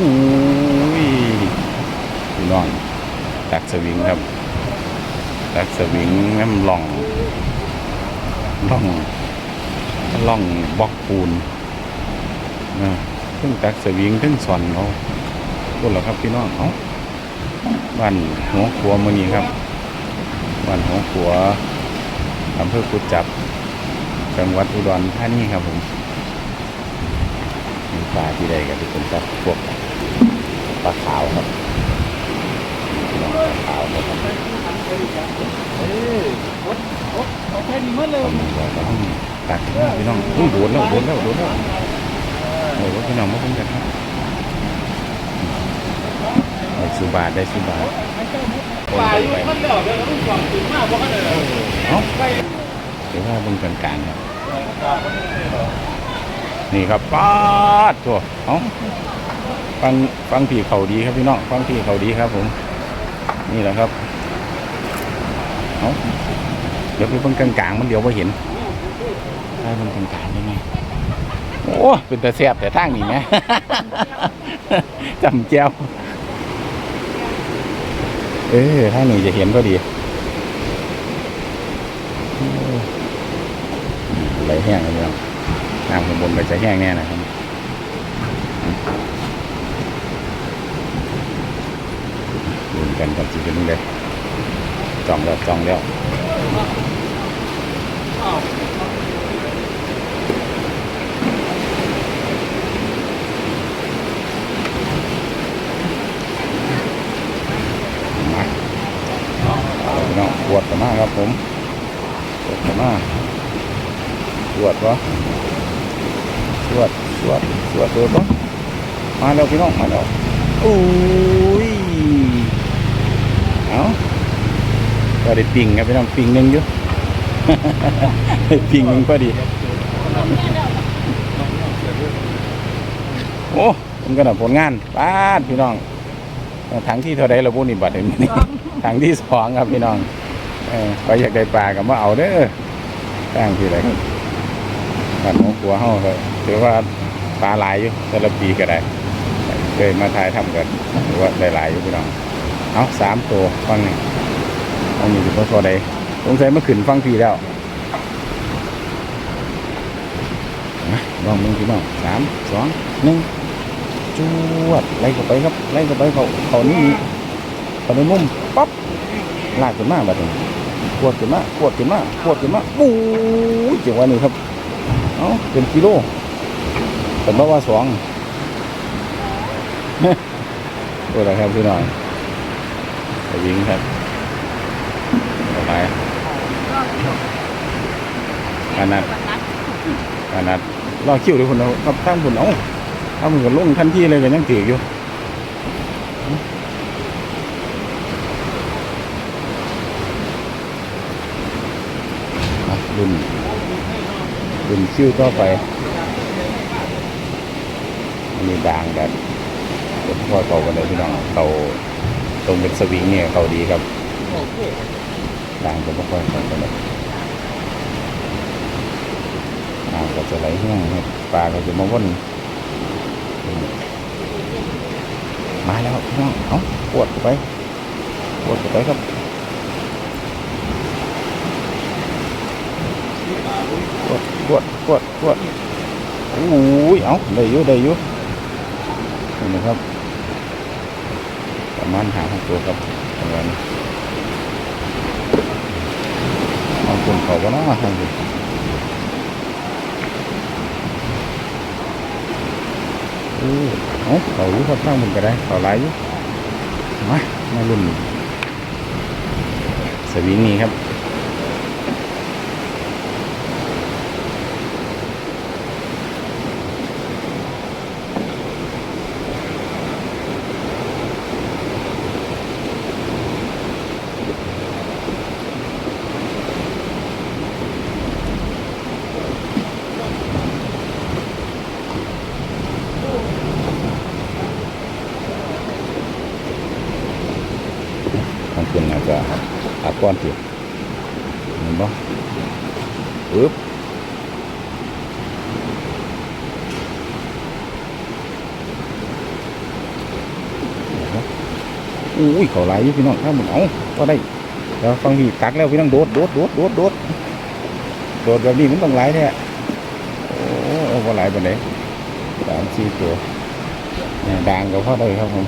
อุ้ยพี่น้องตักสวิงครับตักสวิงน้ำล่องล่องล่องบล็อกปูนนะทึ่งตักสวิงทึ่งสอนเขาพูดแล้วครับพี่น้องเขาบ้านหัวขัวมือนี้ครับบ้านหัวขัวอำเภอกุดจับ จังหวัดอุดรธานีครับผมมีปลาที่ใดก็เป็นปลาพวก ปลาขาวครับพี่น้องปลาขาวครับผมเออโอ๊ตโอ๊ตเอาแค่นี้มาเลยผมก็ต้องตักพี่น้องอุ้ยโดนแล้วโดนแล้วโดนแล้วโอ้ยพี่น้องมาเพิ่งกันครับได้สุบาทได้สุบาทป่าอยู่มันเดือดเลยต้องสองถึงมากเพราะกันเลยเอ้าเดี๋ยวว่าเบิ่งกลางๆครับนี่ครับป้าดตัวเอ้า ฟังฟังพี่เขาดีครับพี่น้องฟังพี่เขาดีครับ ผม นี่แหละครับเอาเดี๋ยวไปเบิ่งกลางๆมันเดี๋ยวไ่เห็นได้เบิ่งกลางๆได้ไหมโอ้เป็นแตาแซ่บแต่ทางนี้ไหมจำแก้วเออทางนี้จะเห็นก็ดีไหลแห้งเลยพี่น้องน้ำข้างบนก็จะแห้งแน่นะครับดู กันกับจีกันเลยจองแล้วจองแล้วมาเอาพี่น้องปวดกันมากครับผมปวดกันมากปวดวะสวดสวดสวดโดนปะมาแล้วพี่น้องมาแล้วอุ้ยเอาก็ ได้ปิ่งครับพี่น้องปิ่งหนึ่งอยู่ ปิ่งหนึ่งพอดี โอ้ผมก็น่ะผลงานป้าดพี่น้องถังที่เท่าไรเราพูดนี่บัดเห็นนี่ถังที่สองครับพี่น้องเออไปอยากได้ปลากับมาเอาเด้อตั้งที่ไหนครับบ้านของครัวเฮาก็ถือว่าปลาหลายอยู่แต่ละปีก็ได้เคยมาถ่ายทำกันถือว่าได้หลายอยู่พี่น้องเอาสามตัวฟังนี่ อันนี้คือตัวใดสงสัยเมื่อขึ้นฟังพีแล้วลองมึงพี่น้องสามสองหนึ่งจวดไล่เข้าไปครับ ไล่เข้าไปเขาเขานี่เขาในมุมปั๊บลากขึ้นมาแบบนี้ขวดขึ้นมาขวดขึ้นมาขวดขึ้นมาปู๊ยจังหวะนี้ครับเอาเป็นกิโลผมบอกว่าสองตัวอะไรครับพี่น้องไปยิงครับ ไปขนาดขนาดรอคิวด้วยคนเราครับตั้งคนเอาถ้ามันก็ลงทันทีเลยก็ยังถืออยู่อะรุ่นเป็นชื่อต่อไปอันนี้ด่างแบบเป็นพ่อเขากันเลยพี่น้องเขาตรงเป็นสวิงเนี่ยเขาดีครับ ด่างเป็นพ่อเขากันเลยน้ำก็จะไหลแห้งครับปลาก็จะมาว่นมาแล้วพี่น้องเอาปวดไปปวดไปครับกดกดกดกดโอ้ยเอาได้อยู่ได้อยู่นี่นะครับประมาณหาตัวครับประมาณนี้เอา คนเขาก็น่าทำดิโอ้เอเขาอยู่ครับข้างมันก็ได้เขาไลายอยู่มามาลุ่นสวิงนี้ครับ มันเป็นอาจจะอาก้อนเตียเห็นปะปึ๊บอุ้ยเขาไหลายอยู่พี่น้องถ้าหมุนเอาก็ได้แล้วฟังพี่ตักแล้วพี่น้องโดดโดดโดดโดดโดดโดดแบบนี้มันต้องไหลายแท้โอ้เอาพอไหลายไปไหนใดสามสี่ตัวเนี่ยด่างก็พอได้ครับผม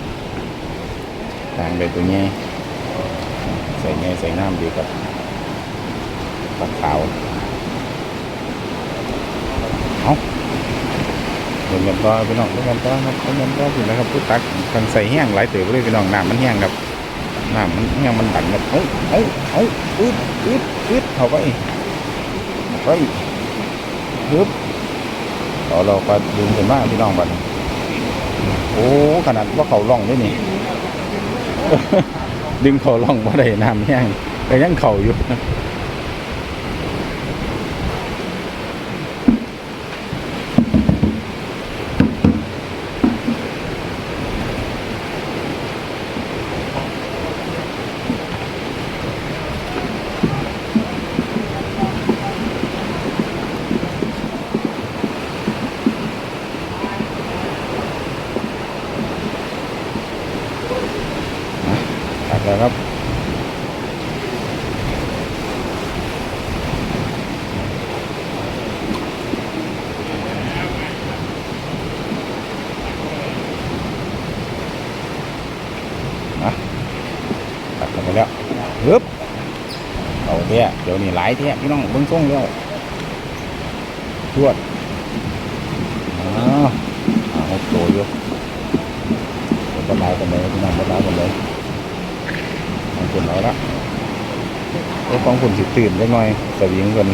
ด่างได้ตัวนี้ ใส่ไงใส่น้ำดีกับปักขาวเอาเดินกันต่อพี่น้องเดินกันต่อครับเดินกันต่อพี่นะครับพุตักกันใส่แห้งหลายเติบเลยพี่น้องน้ำมันแห้งครับน้ำมันแห้งมันดันครับเอ้ยเอ้ยเอ้ยอึดอึดอึดเข้าไปเข้าไปฮึบต่อเราก็ดึงขึ้นมาพี่น้องบัดนี้โอ้ขนาดว่าเขาล่องด้วยนี่ ดึงเขาล่องมาได้น้ำแห้งแต่ยังเข่าอยู่ แล้วครับนะตัดกันไปแล้วฮึบเอาเนี้ยเดี๋ยวนี้หลายเที่ยพี่น้องเบิ้งส่งแล้วทวดอ๋อเอาโตอยู่เป็นปัญหากันเลยพี่น้องปัญหากันเลย เอาคนเอาละไอ้ของคนสิตื่นได้หน่อยสวิงกัน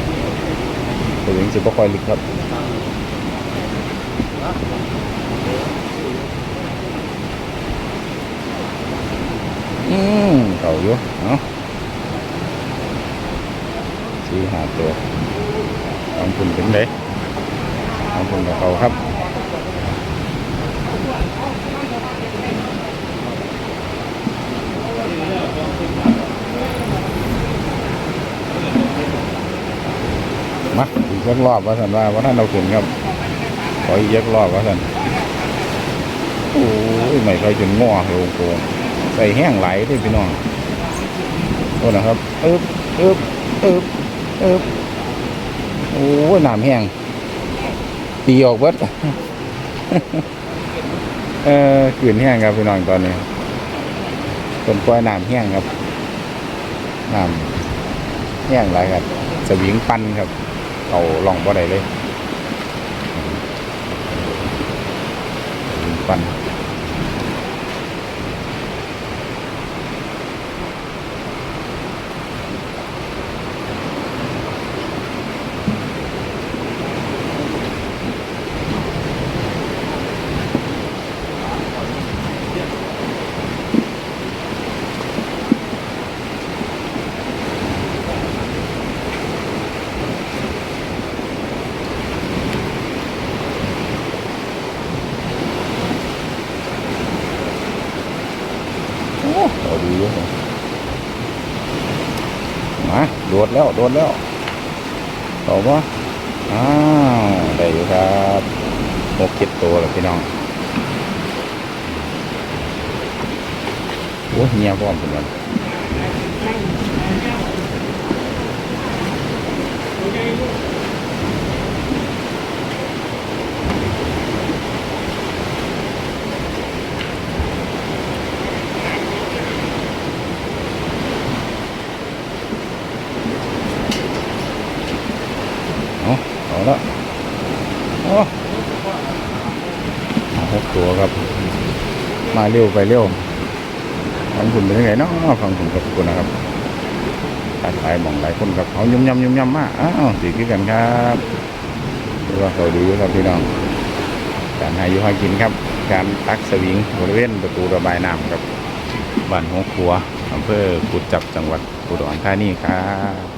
สวิงสิบ่ค่อยลึกครับอืมเก่าอยู่เนาะสี่หาตัวทำคุณถึงเด้ทำคุณกับเขาครับ มาอีกสักรอบว่าสันว่าว่าท่านเราขึ้นครับขออีกสักรอบว่าสันโอ้ยไม่เคยจนง้อลงโกงใส่แห้งไหลด้วยพี่น้องโอ้นะครับอึบอึบอึบอึบโอ้ยน้ำแห้งตีออกเบิดเออขืนแห้งครับพี่น้องตอนนี้ต้นกล้วยน้ำแห้งครับน้ำแห้งไหลครับสวิงปั้นครับ เอาล่องบ่ได้เลยปันโอ้เอาดีอยู่ผมมาโดแล้ว โดดแล้วต่อปะอ้าวได้อยู่ครับหกเจ็ดตัวแล้วพี่น้องโอ้เงียบพร้อมเป็นวันเอาเอาละโอ้เอาหกตัวครับ มาเร็วไปเร็วฟังคุณเป็นยังไงเนาะฟังคุณกับคุณนะครับตัดหลายหมองหลายคนครับเขายุ่มยำยุ่มยำมากอ้าวสีคือกันครับดูว่าเขาดีอยู่ครับพี่น้องการให้อยู่ห้กินครับ การตักสวิงบริเวณประตูระบายน้ำครับบ้านหัวครัวอำเภอกุดจับจังหวัดอุดรธานีครับ